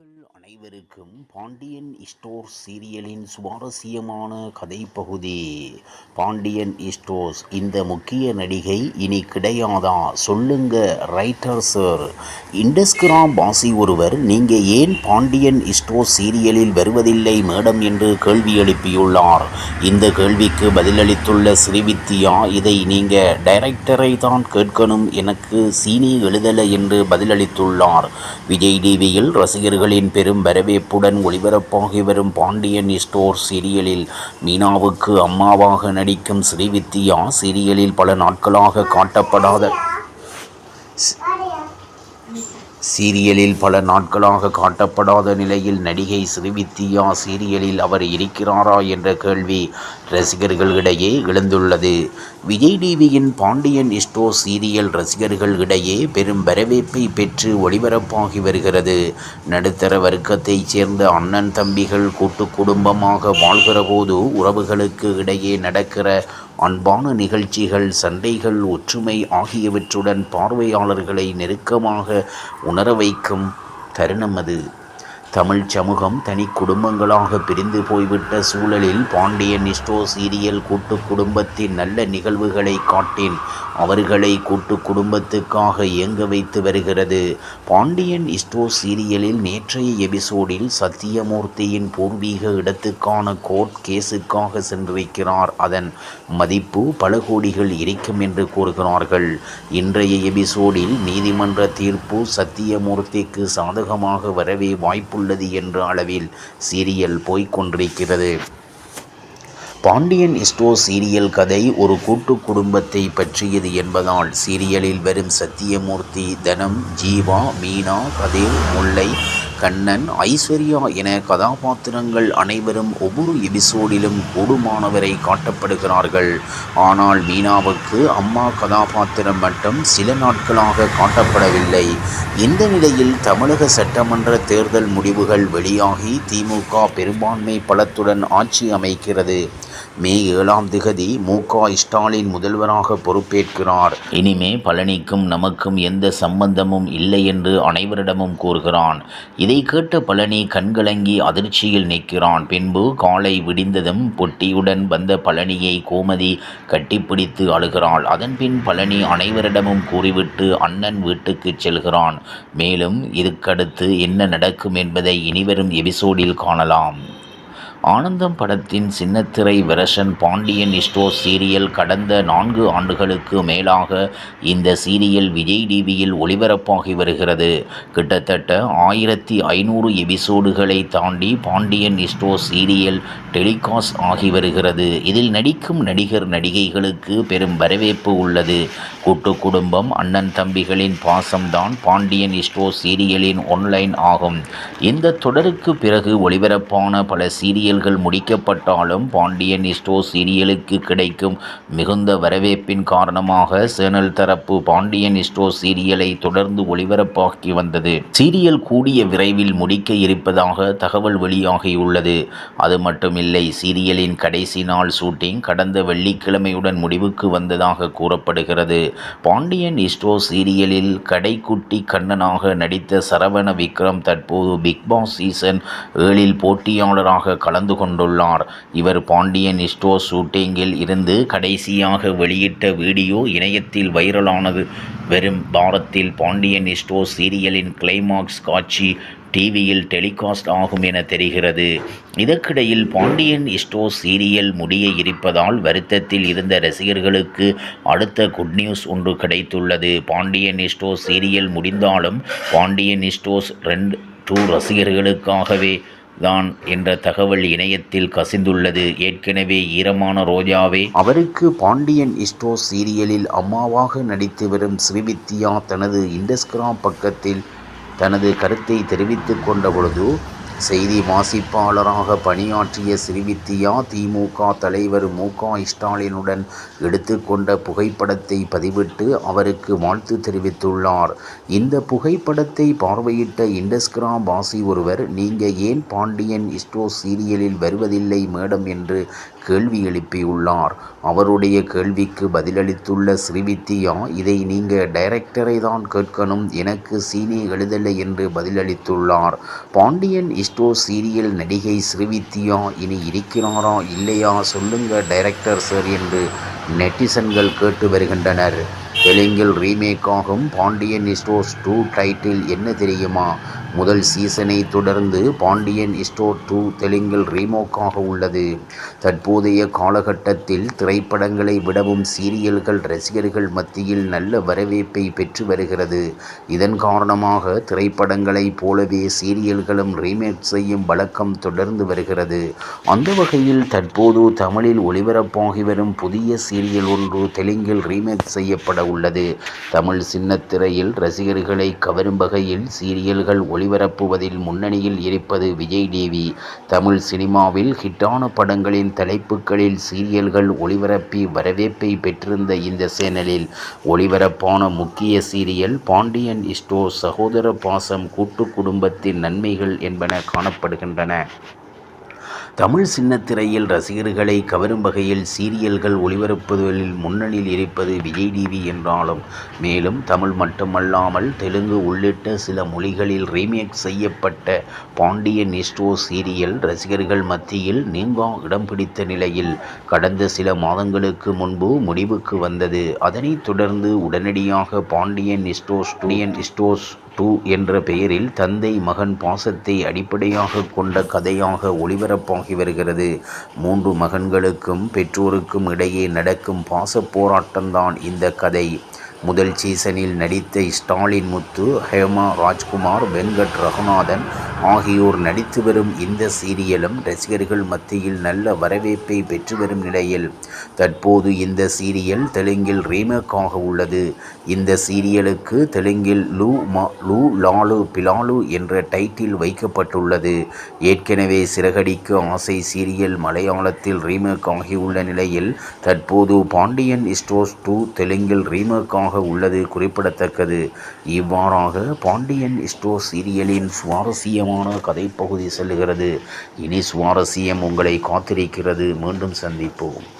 மக்கள் அனைவருக்கும் பாண்டியன் ஸ்டோர்ஸ் சீரியலின் சுவாரஸ்யமான கதைப்பகுதி. பாண்டியன் ஸ்டோர்ஸ் இந்த முக்கிய நடிகை இனி கிடையாதா? சொல்லுங்க ரைட்டர் சார் இண்டஸ்கிராம் பாசி ஒருவர் நீங்க ஏன் பாண்டியன் ஸ்டோர்ஸ் சீரியலில் வருவதில்லை மேடம் என்று கேள்வி எழுப்பியுள்ளார். இந்த கேள்விக்கு பதிலளித்துள்ள ஸ்ரீவித்யா இதை நீங்க டைரக்டரை தான் கேட்கணும் எனக்கு சீனி எழுதலை என்று பதிலளித்துள்ளார். விஜய் டிவியில் ரசிகர்கள் ரசிகர்களின் பெரும் வரவேற்புடன் ஒளிபரப்பாகி வரும் பாண்டியன் ஸ்டோர் சீரியலில் மீனாவுக்கு அம்மாவாக நடிக்கும் ஸ்ரீவித்யா சீரியலில் பல நாட்களாக காட்டப்படாத சீரியலில் பல நாட்களாக காட்டப்படாத நிலையில் நடிகை ஸ்ரீவித்யா சீரியலில் அவர் இருக்கிறாரா என்ற கேள்வி ரசிகர்களிடையே எழுந்துள்ளது. விஜய் டிவியின் பாண்டியன் இஸ்டோ சீரியல் ரசிகர்களிடையே பெரும் வரவேற்பை பெற்று ஒளிபரப்பாகி வருகிறது. நடுத்தர வர்க்கத்தைச் சேர்ந்த அண்ணன் தம்பிகள் கூட்டு குடும்பமாக வாழ்கிற போது உறவுகளுக்கு இடையே நடக்கிற அன்பான நிகழ்ச்சிகள் சண்டைகள் ஒற்றுமை ஆகியவற்றுடன் பார்வையாளர்களை நெருக்கமாக உணர வைக்கும் தருணம் அது. தமிழ் சமூகம் தனி குடும்பங்களாக பிரிந்து போய்விட்ட சூழலில் பாண்டியன் இஸ்டோ சீரியல் கூட்டு குடும்பத்தின் நல்ல நிகழ்வுகளை காட்டின் அவர்களை கூட்டு குடும்பத்துக்காக இயங்க வைத்து வருகிறது. பாண்டியன் இஸ்டோ சீரியலில் நேற்றைய எபிசோடில் சத்தியமூர்த்தியின் பூர்வீக இடத்துக்கான கோர்ட் கேஸுக்காக சென்று வைக்கிறார். அதன் மதிப்பு பல கோடிகள் இருக்கும் என்று கூறுகிறார்கள். இன்றைய எபிசோடில் நீதிமன்ற தீர்ப்பு சத்தியமூர்த்திக்கு சாதகமாக வரவே வாய்ப்பு உள்ளது என்ற அளவில் சீரியல் போய்கொண்டிருக்கிறது பாண்டியன் இஸ்டோ சீரியல் கதை ஒரு கூட்டு குடும்பத்தை பற்றியது என்பதால் சீரியலில் வரும் சத்தியமூர்த்தி தனம் ஜீவா மீனா கதிர் முல்லை கண்ணன் ஐஸ்வர்யா என கதாபாத்திரங்கள் அனைவரும் ஒவ்வொரு எபிசோடிலும் கூடுமானவரை காட்டப்படுகிறார்கள். ஆனால் மீனாவுக்கு அம்மா கதாபாத்திரம் மட்டும் சில நாட்களாக காட்டப்படவில்லை. இந்த நிலையில் தமிழக சட்டமன்ற தேர்தல் முடிவுகள் வெளியாகி திமுக பெரும்பான்மை பலத்துடன் ஆட்சி அமைக்கிறது. மே ஏழாம் திகதி மு க ஸ்டாலின் முதல்வராக பொறுப்பேற்கிறார். இனிமே பழனிக்கும் நமக்கும் எந்த சம்பந்தமும் இல்லை என்று அனைவரிடமும் கூறுகிறான். இதை கேட்ட பழனி கண்கலங்கி அதிர்ச்சியில் நிற்கிறான். பின்பு காலை விடிந்ததும் பொட்டியுடன் வந்த பழனியை கோமதி கட்டிப்பிடித்து அழுகிறாள். அதன்பின் பழனி அனைவரிடமும் கூறிவிட்டு அண்ணன் வீட்டுக்கு செல்கிறான். மேலும் இதுக்கடுத்து என்ன நடக்கும் என்பதை இனிவரும் எபிசோடில் காணலாம். ஆனந்தம் படத்தின் சின்னத்திரை வெர்ஷன் பாண்டியன் இஸ்டோ சீரியல் கடந்த நான்கு ஆண்டுகளுக்கு மேலாக இந்த சீரியல் விஜய் டிவியில் ஒளிபரப்பாகி வருகிறது. கிட்டத்தட்ட ஆயிரத்தி ஐநூறு எபிசோடுகளை தாண்டி பாண்டியன் இஸ்டோ சீரியல் டெலிகாஸ்ட் ஆகி வருகிறது. இதில் நடிக்கும் நடிகர் நடிகைகளுக்கு பெரும் வரவேற்பு உள்ளது. கூட்டு குடும்பம் அண்ணன் தம்பிகளின் பாசம்தான் பாண்டியன் இஸ்டோ சீரியலின் ஒன்லைன் ஆகும். இந்த தொடருக்கு பிறகு ஒளிபரப்பான பல சீரியல் சீரியல்கள் முடிக்கப்பட்டாலும் பாண்டியன் இஸ்டோ சீரியலுக்கு கிடைக்கும் மிகுந்த வரவேற்பின் காரணமாக சேனல் தரப்பு பாண்டியன் இஸ்டோ சீரியலை தொடர்ந்து ஒளிபரப்பாக்கி வந்தது. சீரியல் கூடிய விரைவில் முடிக்க இருப்பதாக தகவல் வெளியாகியுள்ளது. அது மட்டுமில்லை சீரியலின் கடைசி நாள் ஷூட்டிங் கடந்த வெள்ளிக்கிழமையுடன் முடிவுக்கு வந்ததாக கூறப்படுகிறது. பாண்டியன் இஸ்டோ சீரியலில் கடைக்குட்டி கண்ணனாக நடித்த சரவண விக்ரம் தற்போது பிக்பாஸ் சீசன் ஏழில் போட்டியாளராக கலந்து நடந்து கொண்டுள்ளார். இவர் பாண்டியன் இஸ்டோ ஷூட்டிங்கில் இருந்து கடைசியாக வெளியிட்ட வீடியோ இணையத்தில் வைரலானது. வெறும் பாரத்தில் பாண்டியன் இஸ்டோ சீரியலின் கிளைமாக்ஸ் காட்சி டிவியில் டெலிகாஸ்ட் ஆகும் என தெரிகிறது. இதற்கிடையில் பாண்டியன் இஸ்டோ சீரியல் முடிய இருப்பதால் வருத்தத்தில் இருந்த ரசிகர்களுக்கு அடுத்த குட் நியூஸ் ஒன்று கிடைத்துள்ளது. பாண்டியன் இஸ்டோ சீரியல் முடிந்தாலும் பாண்டியன் இஸ்டோஸ் ரெண்டு டூ ரசிகர்களுக்காகவே தான் என்ற தகவல் இணையத்தில் கசிந்துள்ளது. ஏற்கனவே ஈரமான ரோஜாவே அவருக்கு பாண்டியன் இஸ்டோ சீரியலில் அம்மாவாக நடித்து வரும் ஸ்ரீவித்யா தனது இண்டஸ்கிராம் பக்கத்தில் தனது கருத்தை தெரிவித்து கொண்ட பொழுது செய்தி வாசிப்பாளராக பணியாற்றிய ஸ்ரீவித்யா திமுக தலைவர் மு க ஸ்டாலினுடன் எடுத்துக்கொண்ட புகைப்படத்தை பதிவிட்டு அவருக்கு வாழ்த்து தெரிவித்துள்ளார். இந்த புகைப்படத்தை பார்வையிட்ட இண்டஸ்கிராம் வாசி ஒருவர் நீங்க ஏன் பாண்டியன் இஸ்டோ சீரியலில் வருவதில்லை மேடம் என்று கேள்வி எழுப்பியுள்ளார். அவருடைய கேள்விக்கு பதிலளித்துள்ள ஸ்ரீவித்யா இதை நீங்கள் டைரக்டரை தான் கேட்கணும் எனக்கு சீனே எழுதலை என்று பதிலளித்துள்ளார். பாண்டியன் இஸ்டோ சீரியல் நடிகை ஸ்ரீவித்யா இனி இருக்கிறாரா இல்லையா சொல்லுங்க டைரக்டர் சார் என்று நெட்டிசன்கள் கேட்டு வருகின்றனர். தெலுங்கில் ரீமேக் ஆகும் பாண்டியன் இஸ்டோஸ் டூ டைட்டில் என்ன தெரியுமா? முதல் சீசனை தொடர்ந்து பாண்டியன் இஸ்டோ டூ தெலுங்கில் ரீமோக்காக உள்ளது. தற்போதைய காலகட்டத்தில் திரைப்படங்களை விடவும் சீரியல்கள் ரசிகர்கள் மத்தியில் நல்ல வரவேற்பை பெற்று வருகிறது. இதன் காரணமாக திரைப்படங்களைப் போலவே சீரியல்களும் ரீமேக் செய்யும் வழக்கம் தொடர்ந்து வருகிறது. அந்த வகையில் தற்போது தமிழில் ஒளிபரப்பாகி வரும் புதிய சீரியல் ஒன்று தெலுங்கில் ரீமேக் செய்யப்பட உள்ளது. தமிழ் சின்னத்திரையில் ரசிகர்களை கவரும் வகையில் சீரியல்கள் ஒளிபரப்புவதில் முன்னணியில் இருப்பது விஜய் டிவி. தமிழ் சினிமாவில் ஹிட்டான படங்களின் தலைப்புகளில் சீரியல்கள் ஒளிபரப்பி வரவேற்பை பெற்றிருந்த இந்த சேனலில் ஒளிபரப்பான முக்கிய சீரியல் பாண்டியன் இஸ்டோ சகோதர பாசம் கூட்டு குடும்பத்தின் நன்மைகள் என்பன காணப்படுகின்றன. தமிழ் சின்னத்திரையில் ரசிகர்களை கவரும் வகையில் சீரியல்கள் ஒளிபரப்புவதில் முன்னணியில் இருப்பது விஜய் டிவி என்றாலும் மேலும் தமிழ் மட்டுமல்லாமல் தெலுங்கு உள்ளிட்ட சில மொழிகளில் ரீமேக் செய்யப்பட்ட பாண்டியன் ஸ்டோர்ஸ் சீரியல் ரசிகர்கள் மத்தியில் நீங்கா இடம் பிடித்த நிலையில் கடந்த சில மாதங்களுக்கு முன்பு முடிவுக்கு வந்தது. அதனைத் தொடர்ந்து உடனடியாக பாண்டியன் இஸ்டோ பாண்டியன் இஸ்டோஸ் டூ என்ற பெயரில் தந்தை மகன் பாசத்தை அடிப்படையாக கொண்ட கதையாக ஒளிபரப்பாக வருகிறது. மூன்று மகன்களுக்கும் பெற்றோருக்கும் இடையே நடக்கும் பாசப் போராட்டம்தான் இந்த கதை. முதல் சீசனில் நடித்த ஸ்டாலின் முத்து ஹேமா ராஜ்குமார் வெங்கட் ரகுநாதன் ஆகியோர் நடித்து வரும் இந்த சீரியலும் ரசிகர்கள் மத்தியில் நல்ல வரவேற்பை பெற்று வரும் நிலையில் தற்போது இந்த சீரியல் தெலுங்கில் ரீமேக் ஆக உள்ளது. இந்த சீரியலுக்கு தெலுங்கில் லூ லூ லாலு பிலாலு என்ற டைட்டில் வைக்கப்பட்டுள்ளது. ஏற்கனவே சிறகடிக்கு ஆசை சீரியல் மலையாளத்தில் ரீமேக் ஆகியுள்ள நிலையில் தற்போது பாண்டியன் ஸ்டோர்ஸ் டூ தெலுங்கில் ரீமேக் ஆக உள்ளது குறிப்பிடத்தக்கது. இவ்வாறாக பாண்டியன் ஸ்டோர்ஸ் சீரியலின் சுவாரஸ்யமான கதைப்பகுதி செல்கிறது. இனி சுவாரஸ்யம் உங்களை காத்திருக்கிறது. மீண்டும் சந்திப்போம்.